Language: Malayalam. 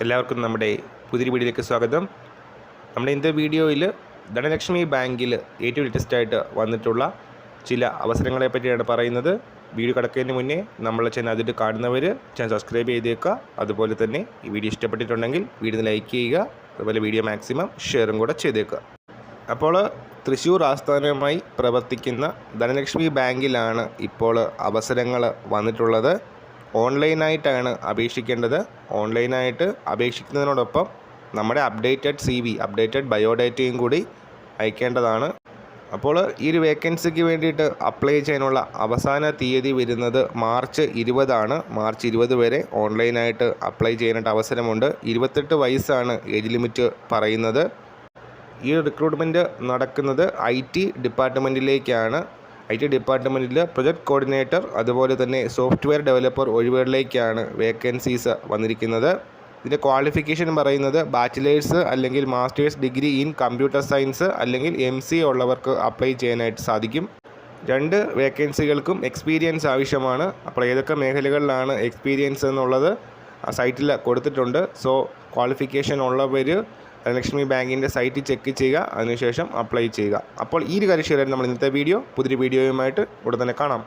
എല്ലാവർക്കും നമ്മുടെ പുതിയ വീഡിയോയിലേക്ക് സ്വാഗതം. നമ്മുടെ ഇന്നത്തെ വീഡിയോയിൽ ധനലക്ഷ്മി ബാങ്കിൽ ഏറ്റവും ലേറ്റസ്റ്റ് ആയിട്ട് വന്നിട്ടുള്ള ചില അവസരങ്ങളെ പറ്റിയാണ് പറയുന്നത്. വീഡിയോ കിടക്കുന്നതിന് മുന്നേ നമ്മളെ ചാനൽ അതിട്ട് കാണുന്നവർ ചാനൽ സബ്സ്ക്രൈബ് ചെയ്തേക്കുക. അതുപോലെ തന്നെ ഈ വീഡിയോ ഇഷ്ടപ്പെട്ടിട്ടുണ്ടെങ്കിൽ വീഡിയോ ലൈക്ക് ചെയ്യുക. അതുപോലെ വീഡിയോ മാക്സിമം ഷെയറും കൂടെ ചെയ്തേക്കുക. അപ്പോൾ തൃശ്ശൂർ ആസ്ഥാനമായി പ്രവർത്തിക്കുന്ന ധനലക്ഷ്മി ബാങ്കിലാണ് ഇപ്പോൾ അവസരങ്ങൾ വന്നിട്ടുള്ളത്. ഓൺലൈനായിട്ടാണ് അപേക്ഷിക്കേണ്ടത്. ഓൺലൈനായിട്ട് അപേക്ഷിക്കുന്നതിനോടൊപ്പം നമ്മുടെ അപ്ഡേറ്റഡ് സി വി അപ്ഡേറ്റഡ് ബയോഡേറ്റയും കൂടി അയക്കേണ്ടതാണ്. അപ്പോൾ ഈ ഒരു വേക്കൻസിക്ക് വേണ്ടിയിട്ട് അപ്ലൈ ചെയ്യാനുള്ള അവസാന തീയതി വരുന്നത് മാർച്ച് ഇരുപതാണ്. മാർച്ച് ഇരുപത് വരെ ഓൺലൈനായിട്ട് അപ്ലൈ ചെയ്യാനായിട്ട് അവസരമുണ്ട്. ഇരുപത്തെട്ട് വയസ്സാണ് ഏജ് ലിമിറ്റ് പറയുന്നത്. ഈ റിക്രൂട്ട്മെന്റ് നടക്കുന്നത് ഐ ടി ഡിപ്പാർട്ട്മെന്റിലേക്കാണ്. ഐ ടി ഡിപ്പാർട്ട്മെന്റിൽ പ്രൊജക്ട് കോർഡിനേറ്റർ അതുപോലെ തന്നെ സോഫ്റ്റ്വെയർ ഡെവലപ്പർ ഒഴിവുകളിലേക്കാണ് വേക്കൻസീസ് വന്നിരിക്കുന്നത്. ഇതിന്റെ ക്വാളിഫിക്കേഷൻ പറയുന്നത് ബാച്ചിലേഴ്സ് അല്ലെങ്കിൽ masters degree in computer science അല്ലെങ്കിൽ എം സി ഉള്ളവർക്ക് അപ്ലൈ ചെയ്യാനായിട്ട് സാധിക്കും. രണ്ട് വേക്കൻസികൾക്കും എക്സ്പീരിയൻസ് ആവശ്യമാണ്. അപ്പോൾ ഏതൊക്കെ മേഖലകളിലാണ് എക്സ്പീരിയൻസ് എന്നുള്ളത്? സൈറ്റിൽ കൊടുത്തിട്ടുണ്ട്. സോ ക്വാളിഫിക്കേഷൻ ഉള്ളവർ ധനലക്ഷ്മി ബാങ്കിന്റെ സൈറ്റ് ചെക്ക് ചെയ്യുക. അതിനുശേഷം അപ്ലൈ ചെയ്യുക. അപ്പോൾ ഈ ഒരു കാര്യം നമ്മൾ ഇന്നത്തെ വീഡിയോ പുതിയൊരു വീഡിയോയുമായിട്ട് ഉടൻ തന്നെ കാണാം.